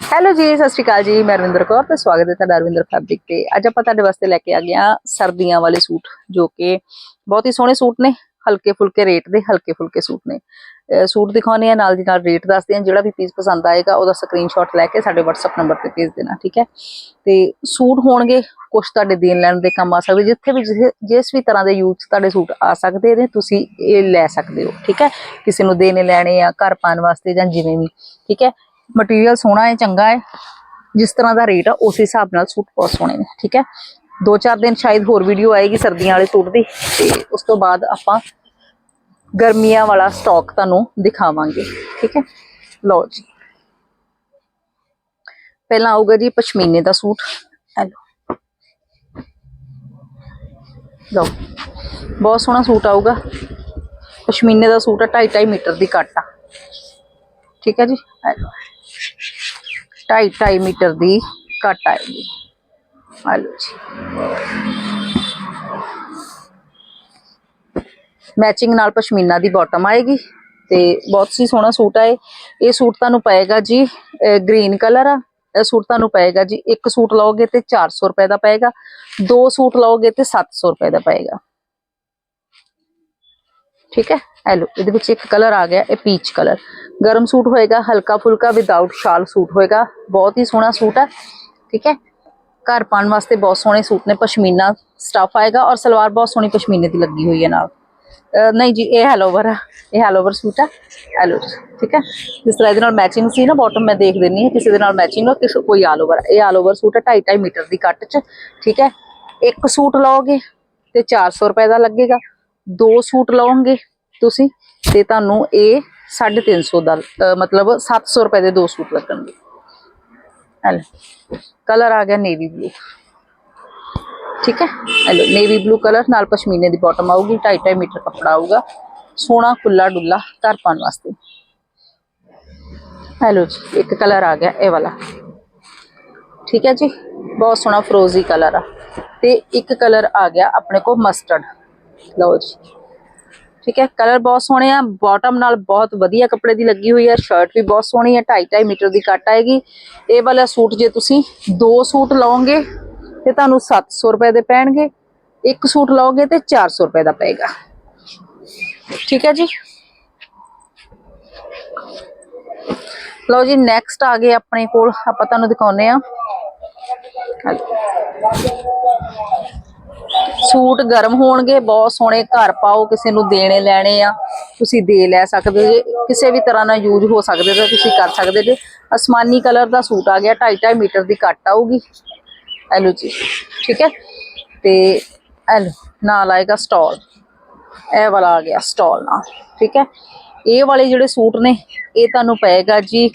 Hello ਜੀ, ਸਤਿ ਸ਼੍ਰੀ ਅਕਾਲ ਜੀ, ਮੈਂ ਰਵਿੰਦਰ ਕੌਰ ਤੇ ਸਵਾਗਤ ਹੈ ਤੁਹਾਡਾ ਰਵਿੰਦਰ ਫੈਬਰਿਕ ਤੇ। ਅੱਜ ਆਪਾਂ ਤੁਹਾਡੇ ਵਾਸਤੇ ਲੈ ਕੇ ਆ ਗਏ ਹਾਂ ਸਰਦੀਆਂ ਵਾਲੇ ਸੂਟ, ਜੋ ਕਿ ਬਹੁਤ ਹੀ ਸੋਹਣੇ ਸੂਟ ਨੇ ਹਲਕੇ ਫੁਲਕੇ ਰੇਟ ਦੇ ਹਲਕੇ ਫੁਲਕੇ ਸੂਟ ਨੇ। ਸੂਟ ਦਿਖਾਉਣੇ ਆ ਨਾਲ ਦੀ ਨਾਲ ਰੇਟ ਦੱਸਦੇ ਆ ਜਿਹੜਾ ਵੀ ਪੀਸ ਪਸੰਦ ਆਏਗਾ, ਉਹਦਾ ਸਕਰੀਨਸ਼ਾਟ ਲੈ ਕੇ ਸਾਡੇ WhatsApp ਨੰਬਰ ਤੇ ਭੇਜ ਦੇਣਾ, ਠੀਕ ਹੈ? ਤੇ ਸੂਟ ਹੋਣਗੇ ਕੁਝ ਤੁਹਾਡੇ ਦੇਣ ਲੈਣ ਦੇ ਕੰਮ ਆ ਸਕਦੇ, ਜਿੱਥੇ ਵੀ ਜਿਸ- ਵੀ ਤਰ੍ਹਾਂ ਦੇ ਯੂਜ਼ ਤੁਹਾਡੇ ਸੂਟ ਆ ਸਕਦੇ ਨੇ, ਤੁਸੀਂ ਇਹ ਲੈ ਸਕਦੇ ਹੋ, ਠੀਕ ਹੈ? ਕਿਸੇ ਨੂੰ ਦੇਣੇ ਲੈਣੇ ਆ, ਘਰ ਪਾਉਣ ਵਾਸਤੇ ਜਾਂ ਜਿਵੇਂ ਵੀ, ਠੀਕ ਹੈ? ਮਟੀਰੀਅਲ ਸੋਹਣਾ ਹੈ, ਚੰਗਾ ਹੈ। ਜਿਸ ਤਰ੍ਹਾਂ ਦਾ ਰੇਟ ਆ, ਉਸ ਹਿਸਾਬ ਨਾਲ ਸੂਟ ਬਹੁਤ ਸੋਹਣੇ ਨੇ, ਠੀਕ ਹੈ। ਦੋ ਚਾਰ ਦਿਨ ਸ਼ਾਇਦ ਹੋਰ ਵੀਡੀਓ ਆਏਗੀ ਸਰਦੀਆਂ ਵਾਲੇ ਸੂਟ ਦੀ, ਤੇ ਉਸ ਤੋਂ ਬਾਅਦ ਆਪਾਂ ਗਰਮੀਆਂ ਵਾਲਾ ਸਟਾਕ ਤੁਹਾਨੂੰ ਦਿਖਾਵਾਂਗੇ, ਠੀਕ ਹੈ। ਲਓ ਜੀ। ਪਹਿਲਾਂ ਆਊਗਾ ਜੀ ਪਸ਼ਮੀਨੇ ਦਾ ਸੂਟ। ਇਹ ਲਓ ਲਓ ਬਹੁਤ ਸੋਹਣਾ ਸੂਟ ਆਊਗਾ। ਪਸ਼ਮੀਨੇ ਦਾ ਸੂਟ ਆ 2.5 2.5 ਮੀਟਰ ਦੀ ਕੱਟ ਆ। ਠੀਕ ਹੈ ਜੀ। ਲਓ 2.5 2.5 ਮੀਟਰ ਦੀ ਕੱਟ ਆਏਗੀ। ਆ ਲਓ ਜੀ। ਮੈਚਿੰਗ ਨਾਲ ਪਸ਼ਮੀਨਾ ਦੀ ਬਾਟਮ ਆਏਗੀ ਤੇ ਬਹੁਤ ਹੀ ਸੋਹਣਾ ਸੂਟ ਆ ਇਹ। ਇਹ ਸੂਟ ਤੁਹਾਨੂੰ ਪਏਗਾ ਜੀ ਗ੍ਰੀਨ ਕਲਰ ਆ। ਇਹ ਸੂਟ ਤੁਹਾਨੂੰ ਪਏਗਾ ਜੀ, ਇੱਕ ਸੂਟ ਲਓਗੇ ਤੇ 400 ਰੁਪਏ ਦਾ ਪਏਗਾ, ਦੋ ਸੂਟ ਲਓਗੇ ਤੇ 700 ਰੁਪਏ ਦਾ ਪਏਗਾ। ਠੀਕ ਹੈ? ਇਹ ਲਓ, ਇਹਦੇ ਵਿੱਚ ਇੱਕ ਕਲਰ ਆ ਗਿਆ, ਇਹ ਪੀਚ ਕਲਰ ਗਰਮ ਸੂਟ ਹੋਏਗਾ, ਹਲਕਾ ਫੁਲਕਾ ਵਿਦਆਊਟ ਸ਼ਾਲ ਸੂਟ ਹੋਏਗਾ। ਬਹੁਤ ਹੀ ਸੋਹਣਾ ਸੂਟ ਹੈ, ਠੀਕ ਹੈ? ਘਰ ਪਾਉਣ ਵਾਸਤੇ ਬਹੁਤ ਸੋਹਣੇ ਸੂਟ ਨੇ, ਪਸ਼ਮੀਨਾ ਸਟਫ ਆਏਗਾ ਔਰ ਸਲਵਾਰ ਬਹੁਤ ਸੋਹਣੀ ਪਸ਼ਮੀਨੇ ਦੀ ਲੱਗੀ ਹੋਈ ਹੈ ਨਾਲ। ਨਹੀਂ ਜੀ, ਇਹ ਹੈਲੋਵਰ ਆ, ਇਹ ਹੈਲੋਵਰ ਸੂਟ ਆ। ਹੈਲੋ ਠੀਕ ਹੈ? ਜਿਸ ਤਰ੍ਹਾਂ ਇਹਦੇ ਨਾਲ ਮੈਚਿੰਗ ਸੀ ਨਾ ਬਾਟਮ ਮੈਂ ਦੇਖ ਦਿੰਨੀ ਹਾਂ, ਕਿਸੇ ਦੇ ਨਾਲ ਮੈਚਿੰਗ ਹੋ, ਕਿਸੇ ਕੋਈ ਆਲ ਓਵਰ ਇਹ ਆਲ ਓਵਰ ਸੂਟ ਹੈ 2.5 2.5 ਮੀਟਰ ਦੀ ਕੱਟ ਚ, ਠੀਕ ਹੈ? ਇੱਕ ਸੂਟ ਲਓਗੇ ਤੇ 400 ਰੁਪਏ ਦਾ ਲੱਗੇਗਾ। ਦੋ ਸੂਟ ਲਓਗੇ ਤੁਸੀਂ ਤੇ ਤੁਹਾਨੂੰ ਇਹ 350 ਦਾ, ਅਹ ਮਤਲਬ 700 ਰੁਪਏ ਦੇ ਦੋ ਸੂਟ ਲੱਗਣਗੇ। ਹਲ, ਕਲਰ ਆ ਗਿਆ ਨੇਵੀ ਬਲੂ। ਠੀਕ ਹੈ? ਹੈਲੋ, ਨੇਵੀ ਬਲੂ ਕਲਰ, ਨਾਲ ਪਸ਼ਮੀਨੇ ਦੀ ਬਾਟਮ ਆਊਗੀ 2.5 2.5 ਮੀਟਰ ਕੱਪੜਾ ਆਊਗਾ। ਸੋਹਣਾ ਖੁੱਲਾ ਡੁੱਲਾ ਘਰ ਪਾਉਣ ਵਾਸਤੇ। ਹੈਲੋ ਜੀ, ਇੱਕ ਕਲਰ ਆ ਗਿਆ, ਇਹ ਵਾਲਾ। ਠੀਕ ਹੈ ਜੀ? ਬਹੁਤ ਸੋਹਣਾ ਫਰੋਜ਼ੀ ਕਲਰ ਆ। ਤੇ ਇੱਕ ਕਲਰ ਆ ਗਿਆ ਆਪਣੇ ਕੋਲ ਮਸਟਰਡ ਲਓ ਜੀ। ਠੀਕ ਹੈ ਕਲਰ ਬਹੁਤ ਸੋਹਣੇ ਆ ਬਾਟਮ ਨਾਲ ਬਹੁਤ ਵਧੀਆ ਕੱਪੜੇ ਦੀ ਲੱਗੀ ਹੋਈ ਹੈ ਸ਼ਰਟ ਵੀ ਬਹੁਤ ਸੋਹਣੀ ਹੈ 2.5 2.5 ਮੀਟਰ ਦੀ ਕੱਟ ਆਏਗੀ। ਇਹ ਵਾਲਾ ਸੂਟ ਜੇ ਤੁਸੀਂ ਦੋ ਸੂਟ ਲਓਗੇ ਤੇ ਤੁਹਾਨੂੰ 700 ਰੁਪਏ ਦੇ ਪੈਣਗੇ, ਇੱਕ ਸੂਟ ਲਓਗੇ ਤੇ 400 ਰੁਪਏ ਦਾ ਪਏਗਾ। ਠੀਕ ਹੈ ਜੀ? ਲਓ ਜੀ ਨੈਕਸਟ ਆ ਗਏ ਆਪਣੇ ਕੋਲ, ਆਪਾਂ ਤੁਹਾਨੂੰ ਦਿਖਾਉਨੇ ਆ ਸੂਟ ਗਰਮ ਹੋਣਗੇ, ਬਹੁਤ ਸੋਹਣੇ ਘਰ ਪਾਓ, ਕਿਸੇ ਨੂੰ ਦੇਣੇ ਲੈਣੇ ਆ, ਤੁਸੀਂ ਦੇ ਲੈ ਸਕਦੇ ਜੇ, ਕਿਸੇ ਵੀ ਤਰ੍ਹਾਂ ਨਾਲ ਯੂਜ਼ ਹੋ ਸਕਦੇ ਤਾਂ ਤੁਸੀਂ ਕਰ ਸਕਦੇ ਜੇ। ਅਸਮਾਨੀ ਕਲਰ ਦਾ ਸੂਟ ਆ ਗਿਆ 2.5 ਮੀਟਰ ਦੀ ਕੱਟ ਆਊਗੀ। ਐਲੋ ਜੀ, ਠੀਕ ਹੈ? ਤੇ ਐਲੋ ਨਾਲ ਆਏਗਾ ਸਟਾਲ ਇਹ ਵਾਲਾ ਆ ਗਿਆ ਸਟਾਲ ਨਾਲ, ਠੀਕ ਹੈ? ਇਹ ਵਾਲੇ ਜਿਹੜੇ ਸੂਟ ਨੇ, ਇਹ ਤੁਹਾਨੂੰ ਪਏਗਾ ਜੀ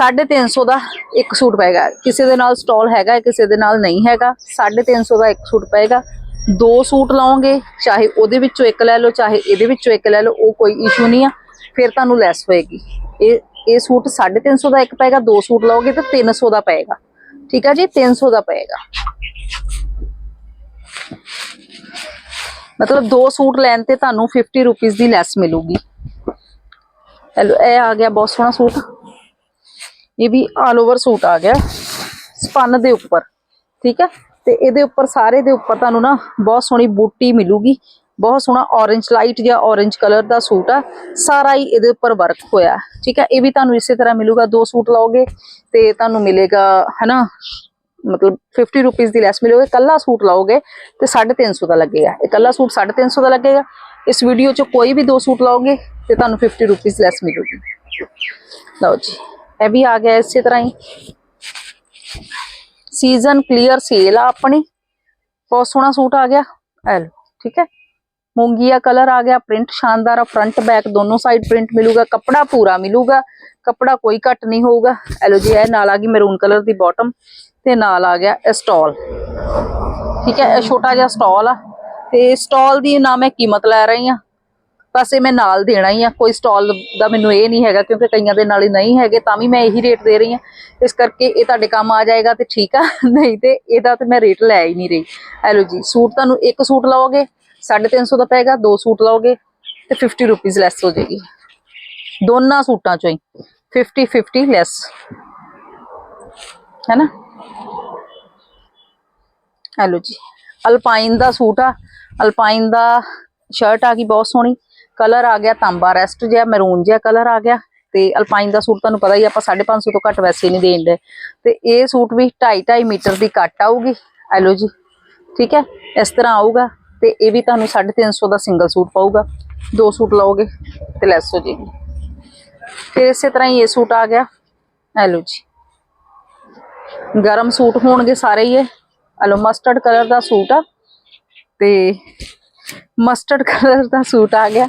350 ਦਾ ਇੱਕ ਸੂਟ ਪਏਗਾ। ਕਿਸੇ ਦੇ ਨਾਲ ਸਟਾਲ ਹੈਗਾ, ਕਿਸੇ ਦੇ ਨਾਲ ਨਹੀਂ ਹੈਗਾ। 350 ਦਾ ਇੱਕ ਸੂਟ ਪਏਗਾ। ਦੋ ਸੂਟ ਲਾਓਗੇ, ਚਾਹੇ ਉਹਦੇ ਵਿੱਚੋਂ ਇੱਕ ਲੈ ਲਓ, ਚਾਹੇ ਇਹਦੇ ਵਿੱਚੋਂ ਇੱਕ ਲੈ ਲਓ, ਉਹ ਕੋਈ ਇਸ਼ੂ ਨਹੀਂ ਆ। ਫਿਰ ਤੁਹਾਨੂੰ ਲੈਸ ਹੋਏਗੀ। ਇਹ ਇਹ ਸੂਟ 350 ਦਾ ਇੱਕ ਪਏਗਾ, ਦੋ ਸੂਟ ਲਾਓਗੇ ਤਾਂ 300 ਦਾ ਪਏਗਾ। ਠੀਕ ਆ ਜੀ? 300 ਦਾ ਪਏਗਾ। ਮਤਲਬ ਦੋ ਸੂਟ ਲੈਣ ਤੇ ਤੁਹਾਨੂੰ 50 ਰੁਪੀਸ ਦੀ ਲੈਸ ਮਿਲੂਗੀ। ਹੈਲੋ ਇਹ ਆ ਗਿਆ ਬਹੁਤ ਸੋਹਣਾ ਸੂਟ। ਇਹ ਵੀ ਆਲ ਓਵਰ ਸੂਟ ਆ ਗਿਆ। ਸਪਨ ਦੇ ਉੱਪਰ, ਠੀਕ ਹੈ? ਤੇ ਇਹਦੇ ਉੱਪਰ, ਸਾਰੇ ਦੇ ਉੱਪਰ ਤੁਹਾਨੂੰ ਨਾ ਬਹੁਤ ਸੋਹਣੀ ਬੂਟੀ ਮਿਲੂਗੀ। ਬਹੁਤ ਸੋਹਣਾ orange ਲਾਈਟ ਜਾਂ orange ਕਲਰ ਦਾ ਸੂਟ ਆ। ਸਾਰਾ ਹੀ ਇਹਦੇ ਉੱਪਰ ਵਰਕ ਹੋਇਆ। ਠੀਕ ਹੈ? ਇਹ ਵੀ ਤੁਹਾਨੂੰ ਇਸੇ ਤਰ੍ਹਾਂ ਮਿਲੂਗਾ। ਦੋ ਸੂਟ ਲਾਓਗੇ ਤੇ ਤੁਹਾਨੂੰ ਮਿਲੇਗਾ, ਹਨਾ? ਮਤਲਬ 50 ਰੁਪੀਸ ਦੀ ਲੈਸ ਮਿਲੋਗੇ। ਕੱਲਾ ਸੂਟ ਲਾਓਗੇ ਤੇ 350 ਦਾ ਲੱਗੇਗਾ। ਇਹ ਕੱਲਾ ਸੂਟ 350 ਦਾ ਲੱਗੇਗਾ। ਇਸ ਵੀਡੀਓ 'ਚ ਕੋਈ ਵੀ ਦੋ ਸੂਟ ਲਾਓਗੇ ਤੇ ਤੁਹਾਨੂੰ 50 ਰੁਪੀਸ ਲੈਸ ਮਿਲੂਗੀ। ਲਓ ਜੀ। ਇਹ ਵੀ ਆ ਗਿਆ ਇਸੇ ਤਰ੍ਹਾਂ ਹੀ ਸੀਜ਼ਨ ਕਲੀਅਰ ਸੇਲ ਆ ਆਪਣੀ ਬਹੁਤ ਸੋਹਣਾ ਸੂਟ ਆ ਗਿਆ ਇਹ ਲਓ ਠੀਕ ਹੈ ਮੂੰਗੀਆ ਕਲਰ ਆ ਗਿਆ ਪ੍ਰਿੰਟ ਸ਼ਾਨਦਾਰ ਆ ਫਰੰਟ ਬੈਕ ਦੋਨੋਂ ਸਾਈਡ ਪ੍ਰਿੰਟ ਮਿਲੂਗਾ ਕੱਪੜਾ ਪੂਰਾ ਮਿਲੂਗਾ ਕੱਪੜਾ ਕੋਈ ਘੱਟ ਨਹੀਂ ਹੋਊਗਾ ਇਹ ਲਓ ਜੀ ਇਹ ਨਾਲ ਆ ਗਈ ਮੈਰੂਨ ਕਲਰ ਦੀ ਬਾਟਮ ਤੇ ਨਾਲ ਆ ਗਿਆ ਇਹ ਸਟਾਲ ਠੀਕ ਹੈ ਇਹ ਛੋਟਾ ਜਿਹਾ ਸਟਾਲ ਆ ਤੇ ਸਟਾਲ ਦੀ ਨਾ ਮੈਂ ਕੀਮਤ ਲੈ ਰਹੀ ਆ ਬਸ ਇਹ ਮੈਂ ਨਾਲ ਦੇਣਾ ਹੀ ਆ। ਕੋਈ ਸਟਾਲ ਦਾ ਮੈਨੂੰ ਇਹ ਨਹੀਂ ਹੈਗਾ ਕਿਉਂਕਿ ਕਈਆਂ ਦੇ ਨਾਲ ਹੀ ਨਹੀਂ ਹੈਗੇ, ਤਾਂ ਵੀ ਮੈਂ ਇਹੀ ਰੇਟ ਦੇ ਰਹੀ ਆ ਇਸ ਕਰਕੇ ਇਹ ਤੁਹਾਡੇ ਕੰਮ ਆ ਜਾਏਗਾ ਤੇ ਠੀਕ ਆ। ਨਹੀਂ ਤੇ ਇਹਦਾ ਤੇ ਮੈਂ ਰੇਟ ਲੈ ਹੀ ਨਹੀਂ ਰਹੀ। ਇਹ ਲਓ ਜੀ, ਸੂਟ ਤੁਹਾਨੂੰ ਇੱਕ ਸੂਟ ਲਓਗੇ 350 ਦਾ ਪਏਗਾ ਦੋ ਸੂਟ ਲਓਗੇ ਤੇ 50 ਰੁਪੀਸ ਲੈਸ ਹੋ ਜਾਏਗੀ। ਦੋਨਾਂ ਸੂਟਾਂ ਚੋਂ ਹੀ 50 50 ਲੈਸ ਹੈ ਨਾ? ਹੈਲੋ ਜੀ ਅਲਪਾਈਨ ਦਾ ਸੂਟ ਆ। ਅਲਪਾਈਨ ਦਾ ਸ਼ਰਟ ਆ ਗਈ, ਬਹੁਤ ਸੋਹਣੀ। ਕਲਰ ਆ ਗਿਆ ਤਾਂਬਾ ਰੈਸਟ ਜਿਹਾ ਮੈਰੂਨ ਜਿਹਾ ਕਲਰ ਆ ਗਿਆ ਤੇ ਅਲਪਾਈਨ ਦਾ ਸੂਟ ਤੁਹਾਨੂੰ ਪਤਾ ਹੀ ਆ, ਆਪਾਂ 550 ਤੋਂ ਘੱਟ ਵੈਸੇ ਨਹੀਂ ਦੇਣ ਦੇ। ਤੇ ਇਹ ਸੂਟ ਵੀ 2.5 2.5 ਮੀਟਰ ਦੀ ਕੱਟ ਆਊਗੀ। ਐਲੋ ਜੀ ਠੀਕ ਹੈ? ਇਸ ਤਰ੍ਹਾਂ ਆਊਗਾ ਤੇ ਇਹ ਵੀ ਤੁਹਾਨੂੰ 350 ਦਾ ਸਿੰਗਲ ਸੂਟ ਪਊਗਾ। ਦੋ ਸੂਟ ਲਓਗੇ ਤੇ ਲੈਸ ਹੋ ਜਾਏਗੀ ਫਿਰ ਇਸੇ ਤਰ੍ਹਾਂ ਹੀ ਇਹ ਸੂਟ ਆ ਗਿਆ। ਐਲੋ ਜੀ। ਗਰਮ ਸੂਟ ਹੋਣਗੇ ਸਾਰੇ ਹੀ ਇਹ। ਹਲੋ ਮਸਟਰਡ ਕਲਰ ਦਾ ਸੂਟ ਆ ਤੇ ਮਸਟਰਡ ਕਲਰ ਦਾ ਸੂਟ ਆ ਗਿਆ।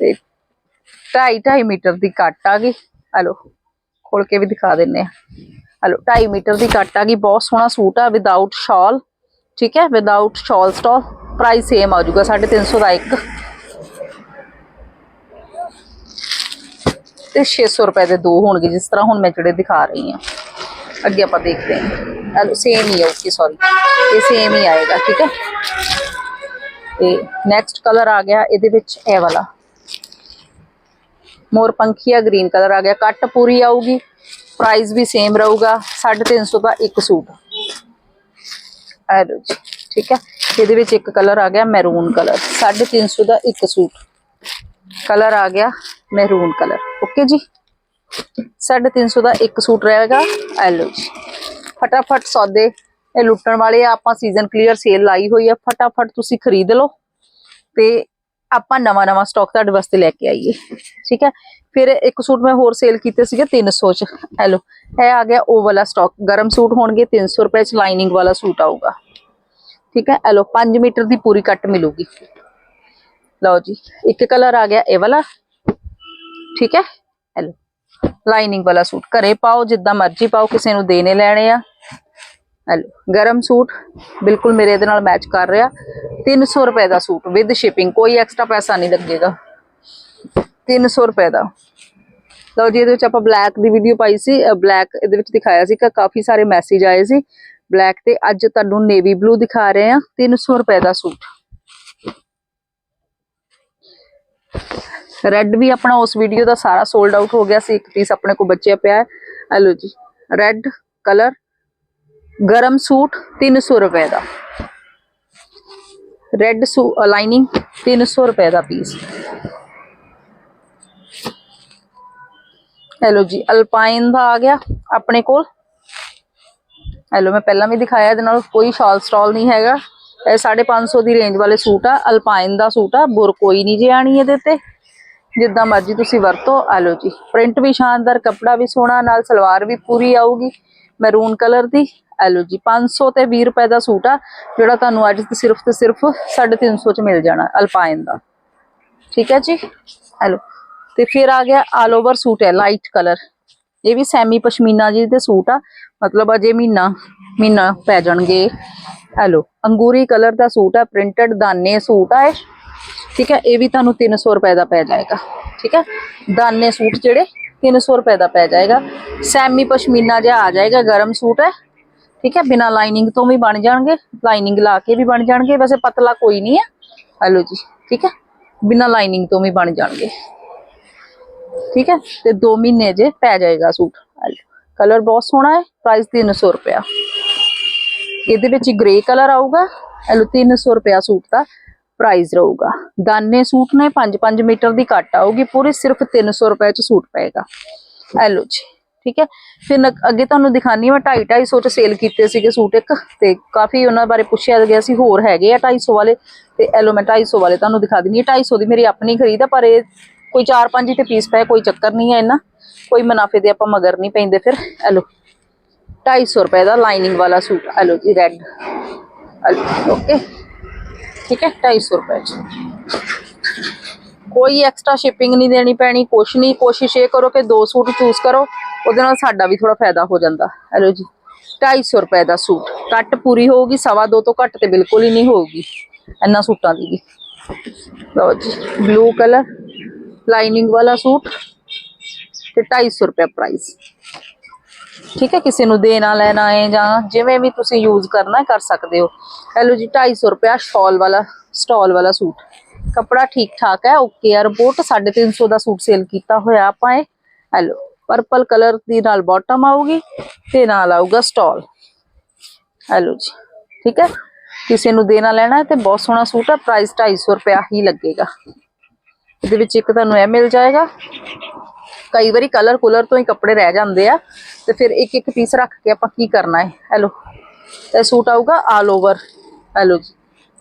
ਤੇ 2.5 2.5 ਮੀਟਰ ਦੀ ਕੱਟ ਆ ਗਈ। ਹਲੋ, ਖੋਲ ਕੇ ਵੀ ਦਿਖਾ ਦਿੰਨੇ ਆ। ਹਲੋ 2.5 ਮੀਟਰ ਦੀ ਕੱਟ ਆ ਗਈ। ਬਹੁਤ ਸੋਹਣਾ ਸੂਟ ਆ ਵਿਦਆਊਟ ਸ਼ਾਲ ਠੀਕ ਹੈ? ਵਿਦਆਊਟ ਸ਼ਾਲ ਸਟਾਲ ਪ੍ਰਾਈਸ ਸੇਮ ਆ ਜਾਊਗਾ 350 ਦਾ ਇੱਕ। ਤੇ 600 ਰੁਪਏ ਦੇ ਦੋ ਹੋਣਗੇ, ਜਿਸ ਤਰ੍ਹਾਂ ਹੁਣ ਮੈਂ ਜਿਹੜੇ ਦਿਖਾ ਰਹੀ ਹਾਂ। ਅੱਗੇ ਆਪਾਂ ਦੇਖਦੇ ਹਾਂ। ਸੇਮ ਹੀ ਹੈ ਓਕੇ ਸੌਰੀ ਇਹ ਸੇਮ ਹੀ ਆਏਗਾ, ਠੀਕ ਹੈ? ਤੇ ਨੈਕਸਟ ਕਲਰ ਆ ਗਿਆ, ਇਹਦੇ ਵਿੱਚ ਇਹ ਵਾਲਾ। ਮੋਰ ਪੰਖੀਆ ਗ੍ਰੀਨ ਕਲਰ ਆ ਗਿਆ। ਕੱਟ ਪੂਰੀ ਆਊਗੀ ਪ੍ਰਾਈਸ ਵੀ ਸੇਮ ਰਹੂਗਾ 350 ਦਾ ਇੱਕ ਸੂਟ। ਇਹ ਲਓ ਜੀ, ਠੀਕ ਹੈ ਇਹਦੇ ਵਿੱਚ ਇੱਕ ਕਲਰ ਆ ਗਿਆ ਮੈਰੂਨ ਕਲਰ 350 ਦਾ ਇੱਕ ਸੂਟ। ਕਲਰ ਆ ਗਿਆ ਮੈਰੂਨ ਕਲਰ, ਓਕੇ ਜੀ? 350 ਦਾ ਇੱਕ ਸੂਟ ਰਹੇਗਾ ਇਹ ਲਓ ਜੀ। ਫਟਾਫਟ ਸੌਦੇ, ਇਹ ਲੁੱਟਣ ਵਾਲੇ ਆ, ਆਪਾਂ ਸੀਜ਼ਨ ਕਲੀਅਰ ਸੇਲ ਲਾਈ ਹੋਈ ਆ, ਫਟਾਫਟ ਤੁਸੀਂ ਖਰੀਦ ਲਓ ਤੇ ਆਪਾਂ ਨਵਾਂ ਨਵਾਂ ਸਟਾਕ ਤੁਹਾਡੇ ਵਾਸਤੇ ਲੈ ਕੇ ਆਈਏ। ਠੀਕ ਹੈ? ਫਿਰ ਇੱਕ ਸੂਟ ਮੈਂ ਹੋਰ ਸੇਲ ਕੀਤੇ ਸੀਗੇ 300 ਚ। ਹੈਲੋ ਇਹ ਆ ਗਿਆ ਉਹ ਵਾਲਾ ਸਟਾਕ ਗਰਮ ਸੂਟ ਹੋਣਗੇ 300 ਰੁਪਏ ਚ ਲਾਈਨਿੰਗ ਵਾਲਾ ਸੂਟ ਆਊਗਾ। ਠੀਕ ਹੈ? ਹੈਲੋ 5 ਮੀਟਰ ਦੀ ਪੂਰੀ ਕੱਟ ਮਿਲੂਗੀ। ਲਓ ਜੀ, ਇੱਕ ਕਲਰ ਆ ਗਿਆ ਇਹ ਵਾਲਾ। ਠੀਕ ਹੈ? ਹੈਲੋ ਲਾਈਨਿੰਗ ਵਾਲਾ ਸੂਟ। ਘਰੇ ਪਾਓ ਜਿੱਦਾਂ ਮਰਜ਼ੀ ਪਾਓ, ਕਿਸੇ ਨੂੰ ਦੇਣੇ ਲੈਣੇ ਆ। ਹੈਲੋ, ਗਰਮ ਸੂਟ ਬਿਲਕੁਲ ਮੇਰੇ ਇਹਦੇ ਨਾਲ ਮੈਚ ਕਰ ਰਿਹਾ। 300 ਰੁਪਏ ਦਾ ਸੂਟ ਵਿਦ ਸ਼ਿਪਿੰਗ ਕੋਈ ਐਕਸਟਰਾ ਪੈਸਾ ਨਹੀਂ ਲੱਗੇਗਾ। 300 ਰੁਪਏ ਦਾ। ਲਓ ਜੀ, ਇਹਦੇ ਵਿੱਚ ਆਪਾਂ ਬਲੈਕ ਦੀ ਵੀਡੀਓ ਪਾਈ ਸੀ। ਬਲੈਕ ਇਹਦੇ ਵਿੱਚ ਦਿਖਾਇਆ ਸੀ ਕਿ ਕਾਫੀ ਸਾਰੇ ਮੈਸੇਜ ਆਏ ਸੀ। ਬਲੈਕ ਤੇ ਅੱਜ ਤੁਹਾਨੂੰ ਨੇਵੀ ਬਲੂ ਦਿਖਾ ਰਹੇ ਆ 300 ਰੁਪਏ ਦਾ ਸੂਟ। ਰੈੱਡ ਵੀ ਆਪਣਾ ਉਸ ਵੀਡੀਓ ਦਾ ਸਾਰਾ ਸੋਲਡ ਆਊਟ ਹੋ ਗਿਆ ਸੀ। ਇੱਕ ਪੀਸ ਆਪਣੇ ਕੋਲ ਬਚਿਆ ਪਿਆ ਹੈ। ਲਓ ਜੀ ਰੈੱਡ ਕਲਰ ਗਰਮ ਸੂਟ 300 ਰੁਪਏ ਦਾ। ਰੈੱਡ ਸੂ ਲਾਈਨਿੰਗ 300 ਰੁਪਏ ਦਾ ਪੀਸ ਹੈਲੋ ਜੀ ਅਲਪਾਈਨ ਦਾ ਆ ਗਿਆ ਆਪਣੇ ਕੋਲ। ਹੈਲੋ, ਮੈਂ ਪਹਿਲਾਂ ਵੀ ਦਿਖਾਇਆ ਇਹਦੇ ਨਾਲ, ਕੋਈ ਸ਼ਾਲ ਸਟਾਲ ਨਹੀਂ ਹੈਗਾ। ਇਹ 550 ਦੀ ਰੇਂਜ ਵਾਲੇ ਸੂਟ ਆ ਅਲਪਾਈਨ ਦਾ ਸੂਟ ਆ, ਬੁਰ ਕੋਈ ਨਹੀਂ ਜੇ ਆਣੀ ਇਹਦੇ ਤੇ। ਜਿੱਦਾਂ ਮਰਜ਼ੀ ਤੁਸੀਂ ਵਰਤੋ ਆ ਜੀ। ਪ੍ਰਿੰਟ ਵੀ ਸ਼ਾਨਦਾਰ, ਕੱਪੜਾ ਵੀ ਸੋਹਣਾ, ਨਾਲ ਸਲਵਾਰ ਵੀ ਪੂਰੀ ਆਊਗੀ ਮੈਰੂਨ ਕਲਰ ਦੀ। ਆ ਲਓ ਜੀ 500 ਤੇ 20 ਰੁਪਏ ਦਾ ਸੂਟ ਆ, ਜਿਹੜਾ ਤੁਹਾਨੂੰ ਅੱਜ ਤੇ ਸਿਰਫ ਤੇ ਸਿਰਫ 350 ਚ ਮਿਲ ਜਾਣਾ ਅਲਪਾਈਨ ਦਾ। ਠੀਕ ਹੈ ਜੀ? ਹੈਲੋ ਤੇ ਫਿਰ ਆ ਗਿਆ ਆਲ ਓਵਰ ਸੂਟ ਹੈ ਲਾਈਟ ਕਲਰ ਇਹ ਵੀ ਸੈਮੀ ਪਸ਼ਮੀਨਾ ਜੀ ਦੇ ਸੂਟ ਆ, ਮਤਲਬ ਅਜੇ ਮਹੀਨਾ ਮਹੀਨਾ ਪੈ ਜਾਣਗੇ। ਹੈਲੋ ਅੰਗੂਰੀ ਕਲਰ ਦਾ ਸੂਟ ਆ ਪ੍ਰਿੰਟਡ ਦਾਨੇ ਸੂਟ ਆ ਇਹ। ਠੀਕ ਹੈ, ਇਹ ਵੀ ਤੁਹਾਨੂੰ 300 ਰੁਪਏ ਦਾ ਪੈ ਜਾਏਗਾ। ਠੀਕ ਹੈ? ਦਾਨੇ ਸੂਟ ਜਿਹੜੇ 300 ਰੁਪਏ ਦਾ ਪੈ ਜਾਏਗਾ। ਸੈਮੀ ਪਸ਼ਮੀਨਾ ਜਿਹਾ ਆ ਜਾਏਗਾ, ਗਰਮ ਸੂਟ ਹੈ। ਠੀਕ ਹੈ ਬਿਨਾ ਲਾਈਨਿੰਗ ਤੋਂ ਵੀ ਬਣ ਜਾਣਗੇ ਲਾਈਨਿੰਗ ਲਾ ਕੇ ਵੀ ਬਣ ਜਾਣਗੇ ਵੈਸੇ ਪਤਲਾ ਕੋਈ ਨਹੀਂ ਹੈ ਹਲੋ ਜੀ ਠੀਕ ਹੈ ਬਿਨਾ ਲਾਈਨਿੰਗ ਤੋਂ ਵੀ ਬਣ ਜਾਣਗੇ ਠੀਕ ਹੈ ਤੇ 2 ਮਹੀਨੇ ਜੇ ਪੈ ਜਾਏਗਾ ਸੂਟ ਕਲਰ ਬਹੁਤ ਸੋਹਣਾ ਹੈ ਪ੍ਰਾਈਸ 300 ਰੁਪਿਆ ਇਹਦੇ ਵਿੱਚ ਗ੍ਰੇ ਕਲਰ ਆਊਗਾ ਹਲੋ 300 ਰੁਪਿਆ ਸੂਟ ਦਾ ਪ੍ਰਾਈਸ ਰਹੂਗਾ ਦਾਨੇ ਸੂਟ ਨੇ 5-5 ਮੀਟਰ ਦੀ ਕੱਟ ਆਊਗੀ ਪੂਰੀ ਸਿਰਫ 300 ਰੁਪਏ ਚ ਸੂਟ ਪਏਗਾ ਹੈਲੋ ਜੀ ਠੀਕ ਹੈ? ਫਿਰ ਨ- ਅੱਗੇ ਤੁਹਾਨੂੰ ਦਿਖਾਨੀ ਮੈਂ 2.5 250 ਚ ਸੇਲ ਕੀਤੇ ਸੀਗੇ ਸੂਟ ਇੱਕ ਤੇ ਕਾਫੀ ਉਹਨਾਂ ਬਾਰੇ ਪੁੱਛਿਆ ਗਿਆ ਸੀ, ਹੋਰ ਹੈਗੇ ਆ 250 ਵਾਲੇ ਤੇ ਐਲੋ ਮੈਂ 250 ਵਾਲੇ ਤੁਹਾਨੂੰ ਦਿਖਾ ਦਿੰਨੀ ਆ। 250 ਦੀ ਮੇਰੀ ਆਪਣੀ ਖਰੀਦ ਆ, ਪਰ ਇਹ ਕੋਈ 4-5 ਤੇ ਪੀਸ ਪਏ, ਕੋਈ ਚੱਕਰ ਨਹੀਂ ਹੈ ਇਹਨਾਂ। ਕੋਈ ਮੁਨਾਫੇ ਦੇ ਆਪਾਂ ਮਗਰ ਨਹੀਂ ਪੈਂਦੇ ਫਿਰ, ਐਲੋ। 250 ਰੁਪਏ ਦਾ ਲਾਈਨਿੰਗ ਵਾਲਾ ਸੂਟ, ਐਲੋ ਜੀ ਰੈੱਡ ਓਕੇ ਠੀਕ ਹੈ? 250 ਰੁਪਏ ਚ। ਕੋਈ ਐਕਸਟਰਾ ਸ਼ਿਪਿੰਗ ਨਹੀਂ ਦੇਣੀ ਪੈਣੀ, ਕੁਛ ਨਹੀਂ, ਕੋਸ਼ਿਸ਼ ਇਹ ਕਰੋ ਕਿ ਦੋ ਸੂਟ ਚੂਜ਼ ਕਰੋ, ਉਹਦੇ ਨਾਲ ਸਾਡਾ ਵੀ ਥੋੜਾ ਫਾਇਦਾ ਹੋ ਜਾਂਦਾ। ਹੈਲੋ ਜੀ 250 ਰੁਪਏ ਦਾ ਸੂਟ ਕੱਟ ਪੂਰੀ ਹੋਊਗੀ, ਸਵਾ ਦੋ ਤੋਂ ਘੱਟ ਤੇ ਬਿਲਕੁਲ ਹੀ ਨਹੀਂ ਹੋਊਗੀ, ਇੰਨਾ ਸੂਟਾਂ ਦੀ ਵੀ। ਲਓ ਜੀ ਬਲੂ ਕਲਰ ਲਾਈਨਿੰਗ ਵਾਲਾ ਸੂਟ ਤੇ 250 ਰੁਪਏ ਪ੍ਰਾਈਸ ਠੀਕ ਹੈ, ਕਿਸੇ ਨੂੰ ਦੇਣਾ, ਲੈਣਾ ਹੈ ਜਾਂ ਜਿਵੇਂ ਵੀ ਤੁਸੀਂ ਯੂਜ਼ ਕਰਨਾ ਕਰ ਸਕਦੇ ਹੋ। ਹੈਲੋ ਜੀ 250 ਰੁਪਿਆ ਸ਼ਾਲ ਵਾਲਾ ਸਟਾਲ ਵਾਲਾ ਸੂਟ। ਕਪੜਾ ਠੀਕ ਠਾਕ ਹੈ ਓਕੇ ਆ, ਰਿਪੋਰਟ 350 ਦਾ ਸੂਟ ਸੇਲ ਕੀਤਾ ਹੋਇਆ ਆਪਾਂ ਇਹ। ਹੈਲੋ ਪਰਪਲ ਕਲਰ ਦੀ ਨਾਲ ਬਾਟਮ ਆਊਗੀ ਤੇ ਨਾਲ ਆਊਗਾ ਸਟਾਲ ਹੈਲੋ ਜੀ, ਠੀਕ ਹੈ? ਕਿਸੇ ਨੂੰ ਦੇਣਾ ਲੈਣਾ ਤੇ ਬਹੁਤ ਸੋਹਣਾ ਸੂਟ ਹੈ ਪ੍ਰਾਈਸ 250 ਰੁਪਇਆ ਹੀ ਲੱਗੇਗਾ। ਇਹਦੇ ਵਿੱਚ ਇੱਕ ਤੁਹਾਨੂੰ ਇਹ ਮਿਲ ਜਾਏਗਾ, ਕਈ ਵਾਰੀ ਕਲਰ ਕੁਲਰ ਤੋਂ ਹੀ ਕੱਪੜੇ ਰਹਿ ਜਾਂਦੇ ਆ, ਤੇ ਫਿਰ ਇੱਕ ਇੱਕ ਪੀਸ ਰੱਖ ਕੇ ਆਪਾਂ ਕੀ ਕਰਨਾ ਹੈ? ਹੈਲੋ ਇਹ ਸੂਟ ਆਊਗਾ ਆਲ ਓਵਰ ਹੈਲੋ ਜੀ।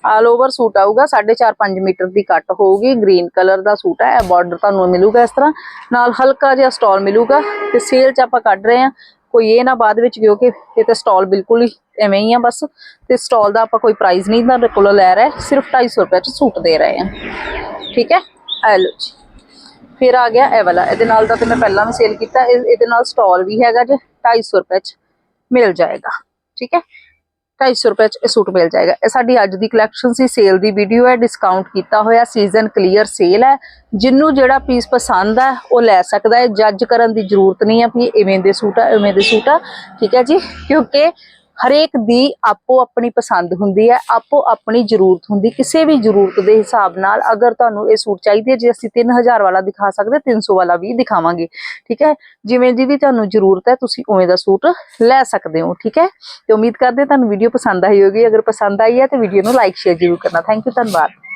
ਆਲ ਓਵਰ ਸੂਟ ਆਊਗਾ 4.5 ਮੀਟਰ ਦੀ ਕੱਟ ਹੋਊਗੀ ਗ੍ਰੀਨ ਕਲਰ ਦਾ ਸੂਟ ਹੈ ਬਾਰਡਰ ਤੁਹਾਨੂੰ ਮਿਲੂਗਾ ਇਸ ਤਰ੍ਹਾਂ। ਨਾਲ ਹਲਕਾ ਜਿਹਾ ਸਟਾਲ ਮਿਲੂਗਾ ਤੇ ਸੇਲ 'ਚ ਆਪਾਂ ਕੱਢ ਰਹੇ ਹਾਂ। ਕੋਈ ਇਹ ਨਾ ਬਾਅਦ ਵਿੱਚ ਕਿਉਂਕਿ ਇਹ ਤੇ ਸਟਾਲ ਬਿਲਕੁਲ ਹੀ ਐਵੇਂ ਹੀ ਆ ਬਸ। ਤੇ ਸਟਾਲ ਦਾ ਆਪਾਂ ਕੋਈ ਪ੍ਰਾਈਸ ਨਹੀਂ ਤੁਹਾਡੇ ਕੋਲੋਂ ਲੈ ਰਹੇ, ਸਿਰਫ 250 ਰੁਪਏ 'ਚ ਸੂਟ ਦੇ ਰਹੇ ਹਾਂ। ਠੀਕ ਹੈ? ਇਹ ਲਓ ਜੀ। ਫਿਰ ਆ ਗਿਆ ਇਹ ਵਾਲਾ। ਇਹਦੇ ਨਾਲ ਦਾ ਤੇ ਮੈਂ ਪਹਿਲਾਂ ਵੀ ਸੇਲ ਕੀਤਾ, ਇਹ- ਇਹਦੇ ਨਾਲ ਸਟਾਲ ਵੀ ਹੈਗਾ ਜੇ 250 ਰੁਪਏ 'ਚ ਮਿਲ ਜਾਏਗਾ। ਠੀਕ ਹੈ? 250 ਰੁਪਏ 'ਚ ਇਹ ਸੂਟ ਮਿਲ ਜਾਏਗਾ। ਇਹ ਸਾਡੀ ਅੱਜ ਦੀ ਕਲੈਕਸ਼ਨ ਸੀ ਸੇਲ ਦੀ ਵੀਡੀਓ ਹੈ ਡਿਸਕਾਊਂਟ ਕੀਤਾ ਹੋਇਆ ਸੀਜ਼ਨ ਕਲੀਅਰ ਸੇਲ ਹੈ। ਜਿੰਨੂੰ ਜਿਹੜਾ ਪੀਸ ਪਸੰਦ ਹੈ, ਉਹ ਲੈ ਸਕਦਾ ਹੈ। ਜੱਜ ਕਰਨ ਦੀ ਜ਼ਰੂਰਤ ਨਹੀਂ ਹੈ ਵੀ ਇਵੇਂ ਦੇ ਸੂਟ ਆ, ਇਵੇਂ ਦੇ ਸੂਟ ਆ। ਠੀਕ ਹੈ ਜੀ? ਕਿਉਂਕਿ ਹਰੇਕ ਦੀ ਆਪੋ ਆਪਣੀ ਪਸੰਦ ਹੁੰਦੀ ਹੈ, ਆਪੋ ਆਪਣੀ ਜ਼ਰੂਰਤ ਹੁੰਦੀ। ਕਿਸੇ ਵੀ ਜ਼ਰੂਰਤ ਦੇ ਹਿਸਾਬ ਨਾਲ ਅਗਰ ਤੁਹਾਨੂੰ ਇਹ ਸੂਟ ਚਾਹੀਦੀ ਹੈ ਜੇ ਅਸੀਂ 3000 ਵਾਲਾ ਦਿਖਾ ਸਕਦੇ 300 ਵਾਲਾ ਵੀ ਦਿਖਾਵਾਂਗੇ, ਠੀਕ ਹੈ? ਜਿਵੇਂ ਦੀ ਵੀ ਤੁਹਾਨੂੰ ਜ਼ਰੂਰਤ ਹੈ, ਤੁਸੀਂ ਉਵੇਂ ਦਾ ਸੂਟ ਲੈ ਸਕਦੇ ਹੋ, ਠੀਕ ਹੈ? ਤੇ ਉਮੀਦ ਕਰਦੇ ਤੁਹਾਨੂੰ ਵੀਡੀਓ ਪਸੰਦ ਆਈ ਹੋਗੀ ਅਗਰ ਪਸੰਦ ਆਈ ਹੈ, ਤੇ ਵੀਡੀਓ ਨੂੰ ਲਾਈਕ ਸ਼ੇਅਰ ਜ਼ਰੂਰ ਕਰਨਾ। ਥੈਂਕ ਯੂ ਧੰਨਵਾਦ।